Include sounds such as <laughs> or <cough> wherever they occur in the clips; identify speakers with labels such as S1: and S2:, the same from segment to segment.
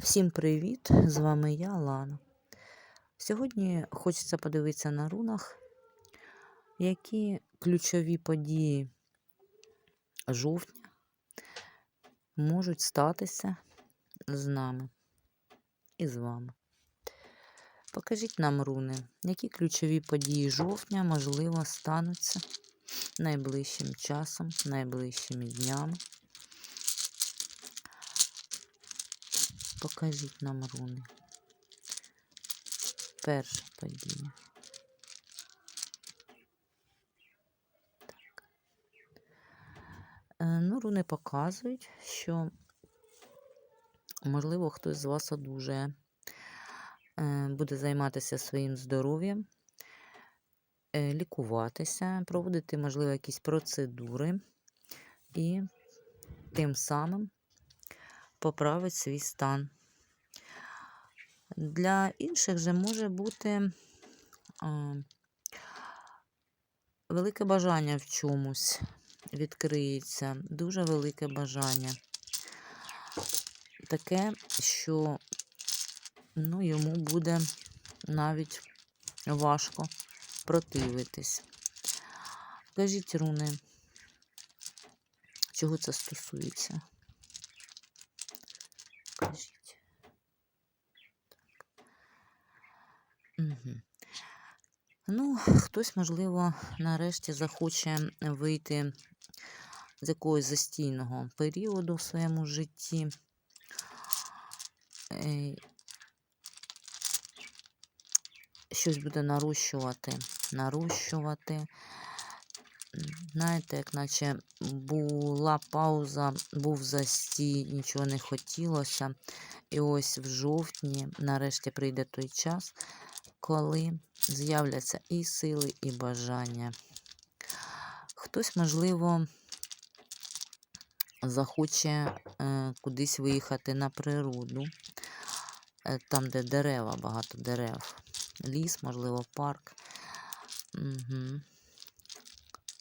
S1: Всім привіт! З вами я, Лана. Сьогодні хочеться подивитися на рунах, які ключові події жовтня можуть статися з нами і з вами. Покажіть нам руни, які ключові події жовтня, можливо, стануться найближчим часом, найближчими днями. Покажіть нам руни. Перша подія. Так. Е, Ну, руни показують, що, можливо, хтось з вас одужає, е, буде займатися своїм здоров'ям, е, лікуватися, проводити, можливо, якісь процедури і тим самим поправить свій стан. Для інших же може бути а, велике бажання в чомусь відкриється, дуже велике бажання. Таке, що ну, йому буде навіть важко противитись. Кажіть, руни, чого це стосується? Кажіть. Угу. Ну, хтось, можливо, нарешті захоче вийти з якогось застійного періоду в своєму житті. Е, Щось буде нарощувати, нарощувати. Знаєте, як наче була пауза, був застій, нічого не хотілося. І ось в жовтні, нарешті, прийде той час, коли з'являться і сили, і бажання. Хтось, можливо, захоче е, кудись виїхати на природу, е, там, де дерева, багато дерев. Ліс, можливо, парк. Угу.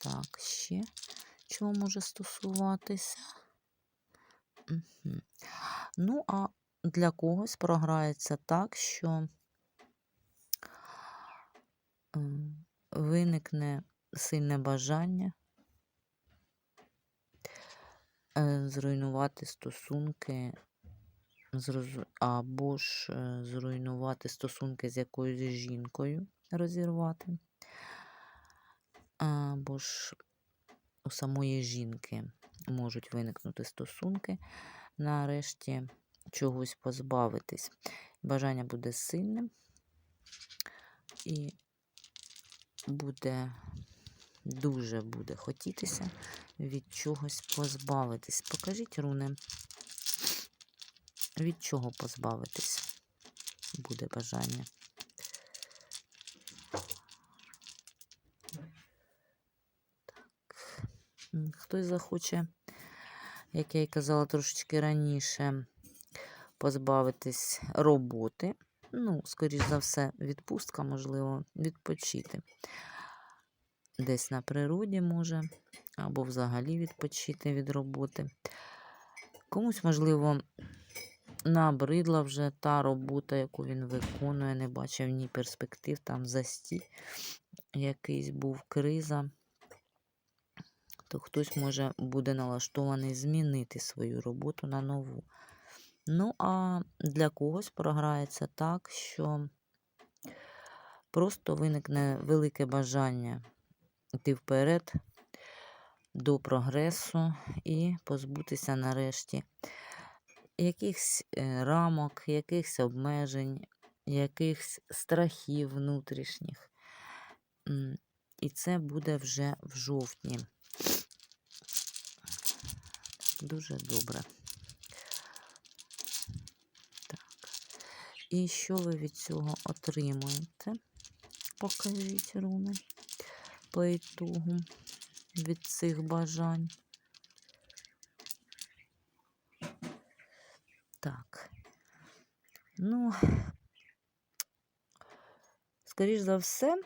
S1: Так, ще чого може стосуватися? Угу. Ну, а для когось програється так, що виникне сильне бажання е, зруйнувати стосунки, або ж е, зруйнувати стосунки з якоюсь жінкою, розірвати, або ж у самої жінки можуть виникнути стосунки, нарешті чогось позбавитись. Бажання буде сильним і буде дуже буде хотітися від чогось позбавитись. Покажіть, руни, від чого позбавитись буде бажання. Хтось захоче, як я й казала трошечки раніше, позбавитись роботи. Ну, скоріш за все, відпустка, можливо, відпочити. Десь на природі може, або взагалі відпочити від роботи. Комусь, можливо, набридла вже та робота, яку він виконує, не бачив ні перспектив, там застій якийсь був криза то хтось може буде налаштований змінити свою роботу на нову. Ну, а для когось програється так, що просто виникне велике бажання йти вперед до прогресу і позбутися нарешті якихось е, рамок, якихось обмежень, якихось страхів внутрішніх. І це буде вже в жовтні. Дуже добре. Так. І що ви від цього отримуєте? Покажіть руни по ітогу від цих бажань. Так. Ну, скоріш за все,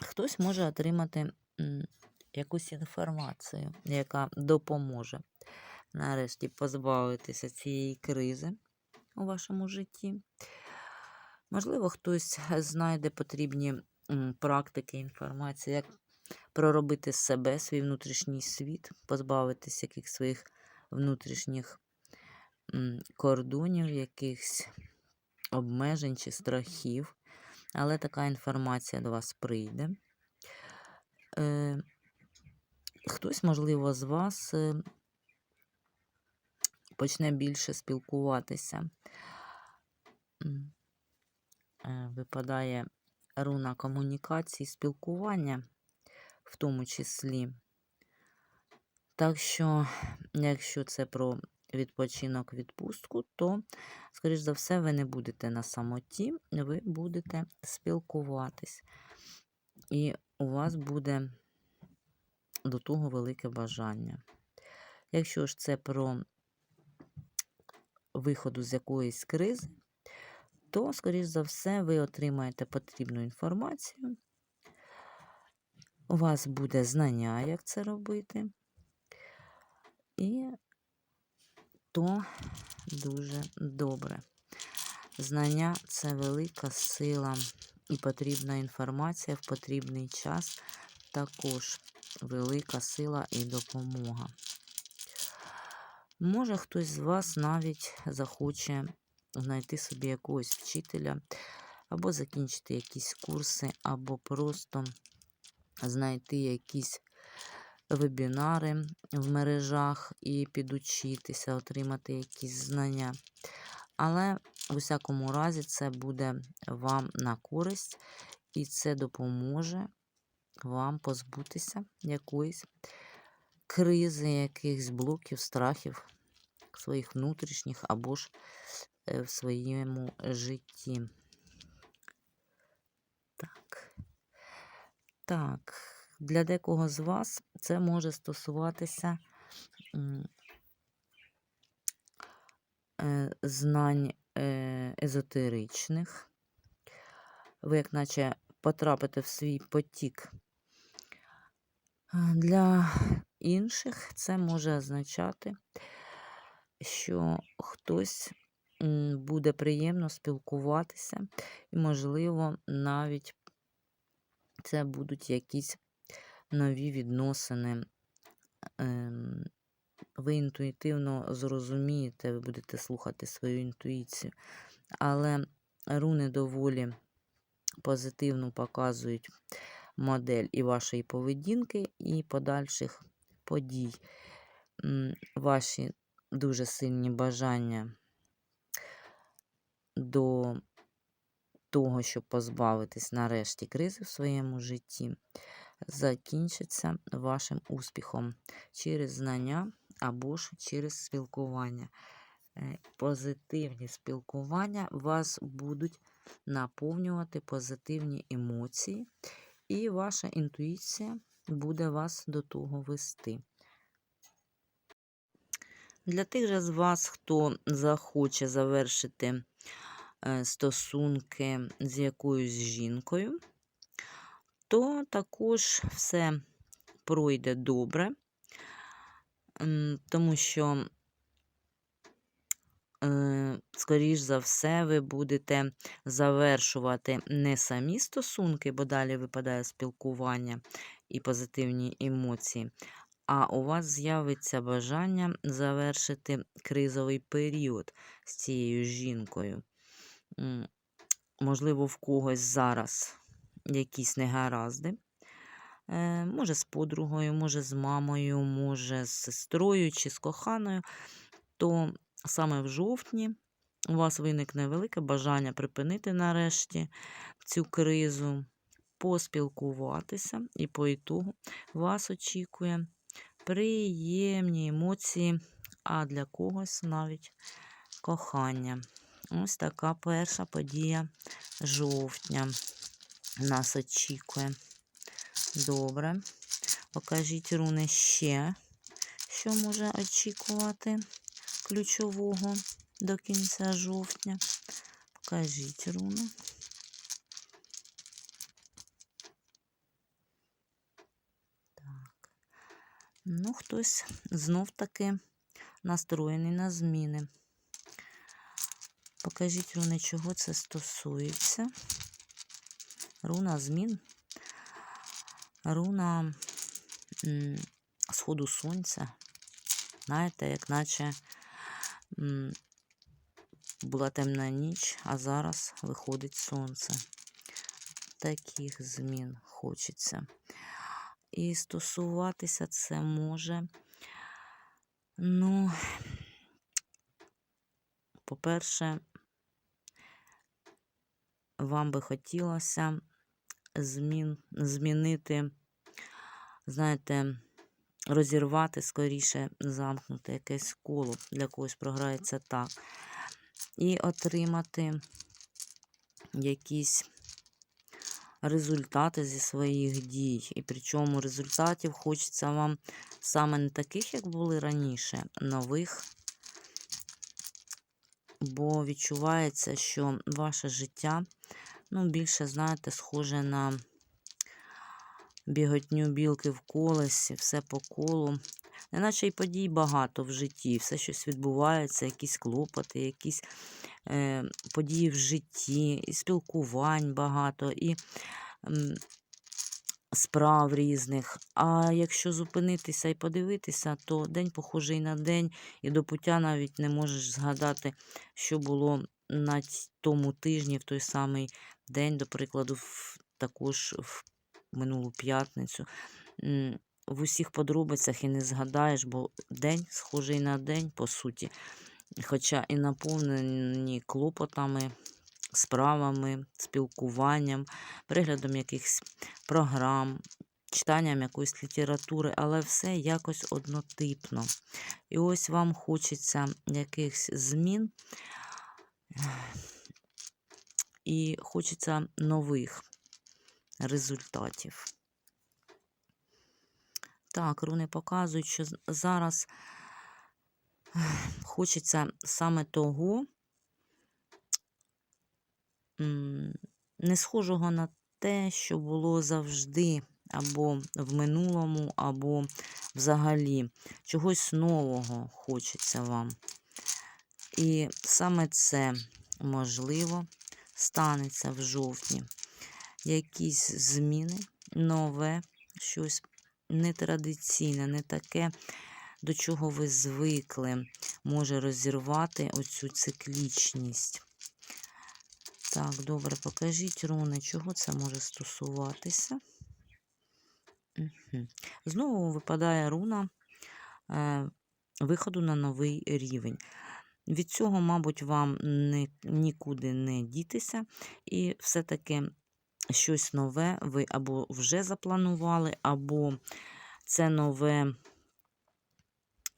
S1: хтось може отримати якусь інформацію, яка допоможе нарешті позбавитися цієї кризи, у вашому житті. Можливо, хтось знайде потрібні практики, інформації, як проробити себе, свій внутрішній світ, позбавитись яких своїх внутрішніх кордонів, якихось обмежень чи страхів. Але така інформація до вас прийде. Е, хтось, можливо, з вас е, почне більше спілкуватися. Е, Випадає руна комунікації, спілкування, в тому числі. Так що, якщо це про відпочинок, відпустку, то, скоріш за все, ви не будете на самоті, ви будете спілкуватись. І у вас буде до того велике бажання. Якщо ж це про виходу з якоїсь кризи, то, скоріш за все, ви отримаєте потрібну інформацію. У вас буде знання, як це робити. І то дуже добре. Знання це велика сила і потрібна інформація в потрібний час також велика сила і допомога. Може, хтось з вас навіть захоче знайти собі якогось вчителя, або закінчити якісь курси, або просто знайти якісь вебінари в мережах і підучитися, отримати якісь знання. Але в усякому разі це буде вам на користь, і це допоможе вам позбутися якоїсь кризи, якихось блоків, страхів своїх внутрішніх або ж е, в своєму житті. Так. Так, для декого з вас це може стосуватися е, знань е, езотеричних. Ви, як наче, потрапите в свій потік. Для інших це може означати, що хтось буде приємно спілкуватися, і, можливо, навіть це будуть якісь нові відносини. Ем, Ви інтуїтивно зрозумієте, ви будете слухати свою інтуїцію, але руни доволі позитивно показують модель і вашої поведінки, і подальших подій. Ваші дуже сильні бажання до того, щоб позбавитись нарешті кризи в своєму житті, закінчаться вашим успіхом через знання або ж через спілкування. Е, Позитивні спілкування вас будуть наповнювати позитивні емоції, і ваша інтуїція буде вас до того вести. Для тих же з вас, хто захоче завершити е, стосунки з якоюсь жінкою, то також все пройде добре, тому що, скоріш за все, ви будете завершувати не самі стосунки, бо далі випадає спілкування і позитивні емоції, а у вас з'явиться бажання завершити кризовий період з цією жінкою. Можливо, в когось зараз якісь негаразди. Е, Може, з подругою, може, з мамою, може, з сестрою чи з коханою, то саме в жовтні у вас виникне велике бажання припинити нарешті цю кризу, поспілкуватися, і по ітогу вас очікує приємні емоції, а для когось навіть кохання. Ось така перша подія жовтня нас очікує. Добре. Покажіть руни ще, що може очікувати ключового до кінця жовтня. Покажіть руни. Так. Ну, хтось знов таки настроєний на зміни. Покажіть руни, чого це стосується. Руна змін. Руна сходу сонця. Знаєте, як наче була темна ніч, а зараз виходить сонце. Таких змін хочеться. І стосуватися це може. Ну, по-перше, вам би хотілося змін, змінити, знаєте, розірвати скоріше, замкнути якесь коло, для когось програється так. І отримати якісь результати зі своїх дій. І причому результатів хочеться вам саме не таких, як були раніше, нових. Бо відчувається, що ваше життя, ну, більше, знаєте, схоже на біготню білки в колесі, все по колу. Неначе й подій багато в житті, все щось відбувається, якісь клопоти, якісь е, події в житті, і спілкувань багато, і м, справ різних. А якщо зупинитися і подивитися, то день похожий на день, і до пуття навіть не можеш згадати, що було на тому тижні, в той самий день, до прикладу, в, також в минулу п'ятницю. В усіх подробицях і не згадаєш, бо день схожий на день, по суті. Хоча і наповнені клопотами, справами, спілкуванням, переглядом якихось програм, читанням якоїсь літератури, але все якось однотипно. І ось вам хочеться якихось змін, і хочеться нових результатів. Так, руни показують, що зараз хочеться саме того, не схожого на те, що було завжди, або в минулому, або взагалі. Чогось нового хочеться вам. І саме це, можливо, станеться в жовтні. Якісь зміни, нове, щось нетрадиційне, не таке, до чого ви звикли, може розірвати оцю циклічність. Так, добре, покажіть, руни, чого це може стосуватися. Знову випадає руна е, виходу на новий рівень. Від цього, мабуть, вам ни, нікуди не дітися, і все-таки щось нове ви або вже запланували, або це нове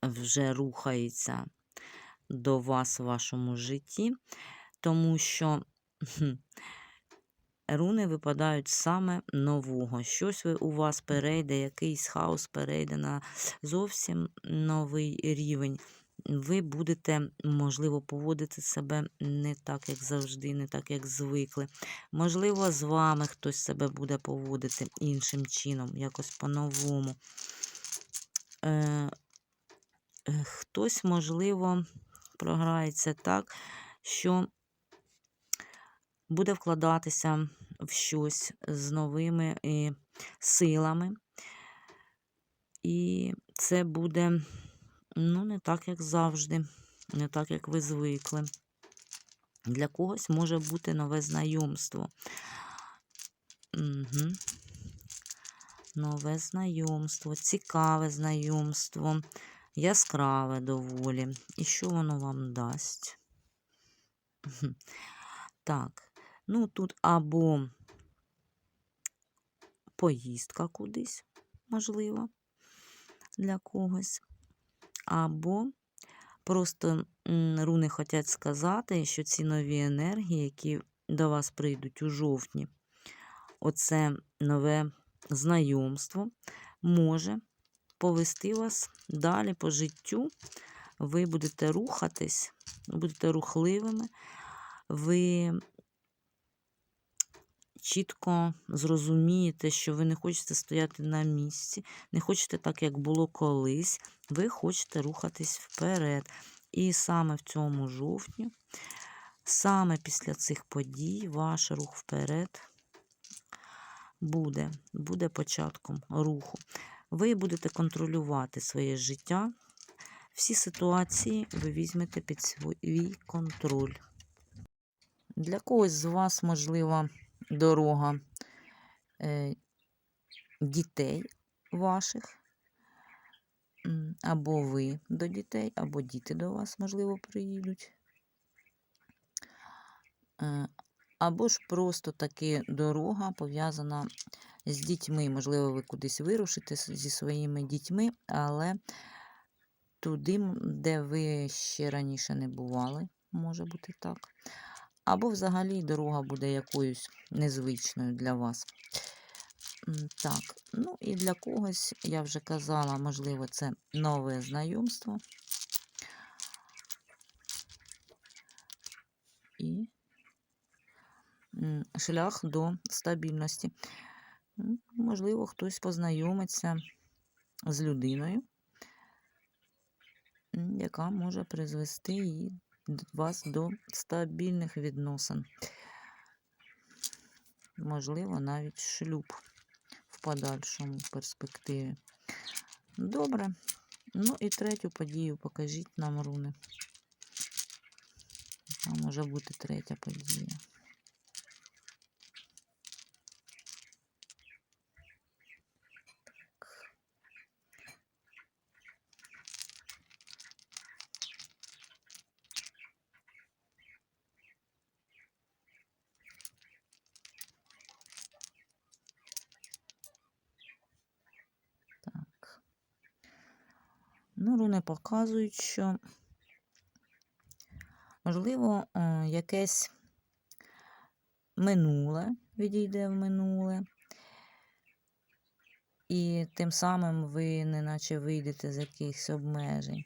S1: вже рухається до вас в вашому житті, тому що руни випадають саме нового. Щось у вас перейде, якийсь хаос перейде на зовсім новий рівень. Ви будете, можливо, поводити себе не так, як завжди, не так, як звикли. Можливо, з вами хтось себе буде поводити іншим чином, якось по-новому. Е, е, хтось, можливо, програється так, що буде вкладатися в щось з новими е, силами. І це буде, ну, не так, як завжди, не так, як ви звикли. Для когось може бути нове знайомство. Угу. Нове знайомство, цікаве знайомство, яскраве доволі. І що воно вам дасть? <laughs> Так, ну тут або поїздка кудись, можливо, для когось, або просто руни хочуть сказати, що ці нові енергії, які до вас прийдуть у жовтні, оце нове знайомство може повести вас далі по життю. Ви будете рухатись, будете рухливими, ви чітко зрозумієте, що ви не хочете стояти на місці, не хочете так, як було колись, ви хочете рухатись вперед. І саме в цьому жовтні Саме після цих подій ваш рух вперед буде, буде початком руху. Ви будете контролювати своє життя. Всі ситуації ви візьмете під свій контроль. Для когось з вас, можлива дорога е, дітей ваших, або ви до дітей, або діти до вас, можливо, приїдуть. Е, Або ж просто таки дорога пов'язана з дітьми. Можливо, ви кудись вирушите зі своїми дітьми, але туди, де ви ще раніше не бували, може бути так. Або взагалі дорога буде якоюсь незвичною для вас. Так, ну і для когось, я вже казала, можливо, це нове знайомство. І шлях до стабільності. Можливо, хтось познайомиться з людиною, яка може призвести її вас до стабільних відносин. Можливо, навіть шлюб в подальшому перспективі. Добре. Ну і третю подію покажіть нам, руни. Там може бути третя подія. Показують, що можливо, е, якесь минуле відійде в минуле. І тим самим ви неначе вийдете з якихось обмежень.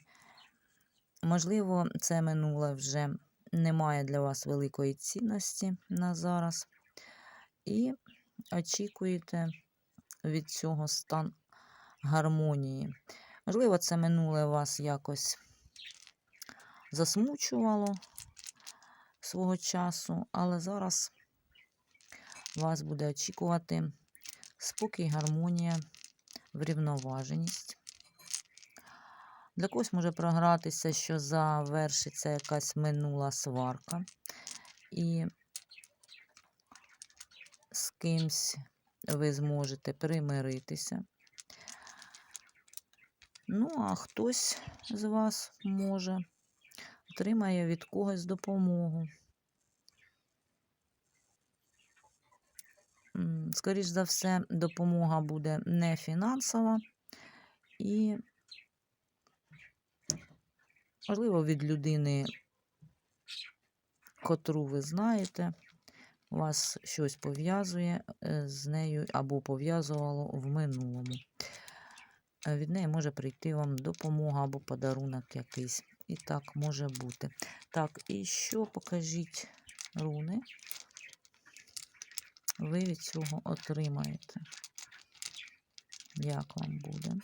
S1: Можливо, це минуле вже не має для вас великої цінності на зараз. І очікуєте від цього стан гармонії. Можливо, це минуле вас якось засмучувало свого часу, але зараз вас буде очікувати спокій, гармонія, врівноваженість. Для когось може програтися, що завершиться якась минула сварка, і з кимсь ви зможете примиритися. Ну, а хтось з вас може отримає від когось допомогу. М, Скоріш за все, допомога буде не фінансова і, можливо, від людини, котру ви знаєте, вас щось пов'язує е, з нею або пов'язувало в минулому. Е, Від неї може прийти вам допомога або подарунок якийсь. І так може бути. Так, і що покажіть руни? Ви від цього отримаєте. Як вам буде?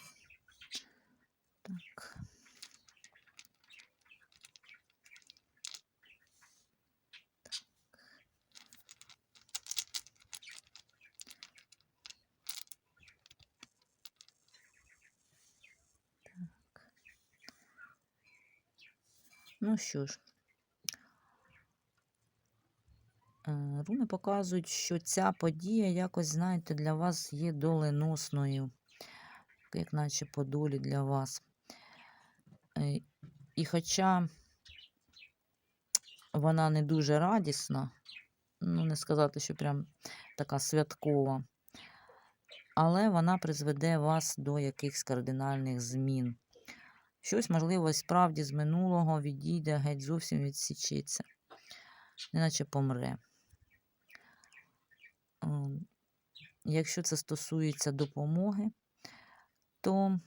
S1: Так. Ну що ж, е, руни показують, що ця подія якось, знаєте, для вас є доленосною, як наче по долі для вас. Е, І хоча вона не дуже радісна, ну не сказати, що прям така святкова, але вона призведе вас до якихось кардинальних змін. Щось, можливо, справді з минулого відійде, геть зовсім відсічеться, неначе помре. Ем, Якщо це стосується допомоги, то,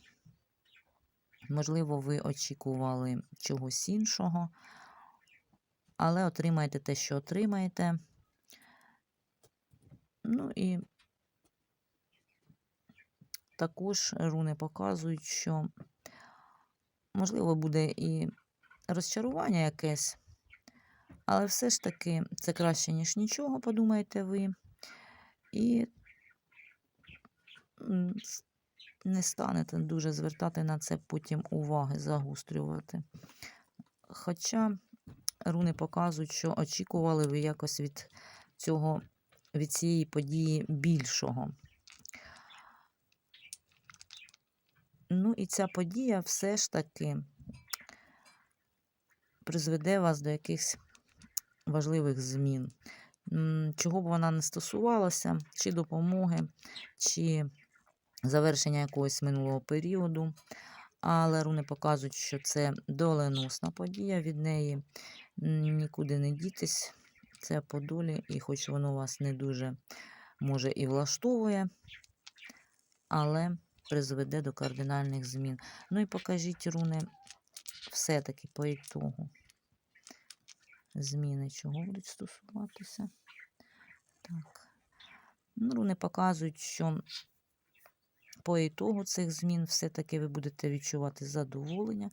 S1: можливо, ви очікували чогось іншого, але отримаєте те, що отримаєте. Ну і також руни показують, що можливо буде і розчарування якесь, Але все ж таки це краще, ніж нічого, подумаєте ви. І не станете дуже звертати на це потім уваги, загострювати. Хоча руни показують, що очікували ви якось від цього, від цієї події більшого. Ну і ця подія все ж таки призведе вас до якихось важливих змін. Чого б вона не стосувалася, чи допомоги, чи завершення якогось минулого періоду. Але руни показують, що це доленосна подія від неї. Нікуди не дітись. Це по долі, і хоч воно вас не дуже може і влаштовує, але призведе до кардинальних змін. Ну і покажіть руни все-таки по ітогу. Зміни чого будуть стосуватися. Так. Ну, руни показують, що по ітогу цих змін все-таки ви будете відчувати задоволення,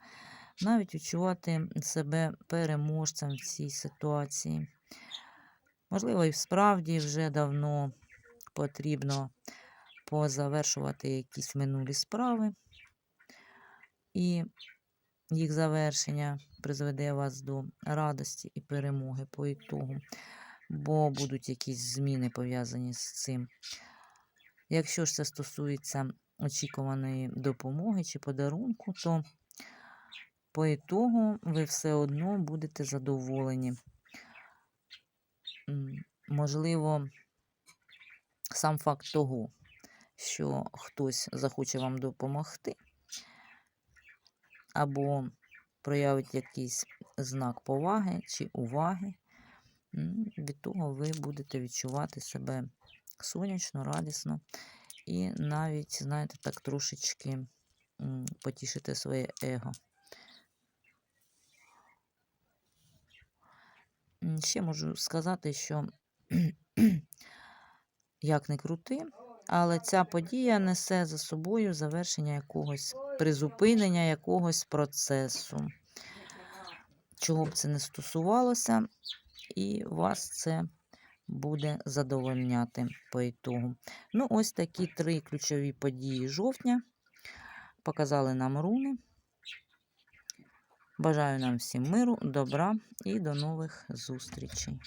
S1: навіть відчувати себе переможцем в цій ситуації. Можливо, і справді вже давно потрібно позавершувати якісь минулі справи, і їх завершення призведе вас до радості і перемоги по ітогу, бо будуть якісь зміни пов'язані з цим. Якщо ж це стосується очікуваної допомоги чи подарунку, то по ітогу ви все одно будете задоволені. Можливо, сам факт того, що хтось захоче вам допомогти, або проявить якийсь знак поваги чи уваги, від того ви будете відчувати себе сонячно, радісно і навіть, знаєте, так трошечки потішити своє его. Ще можу сказати, що <clears throat> як не крути, але ця подія несе за собою завершення якогось призупинення якогось процесу. Чого б це не стосувалося, і вас це буде задовольняти по ітогу. Ну, ось такі три ключові події жовтня показали нам руни. Бажаю нам всім миру, добра і до нових зустрічей.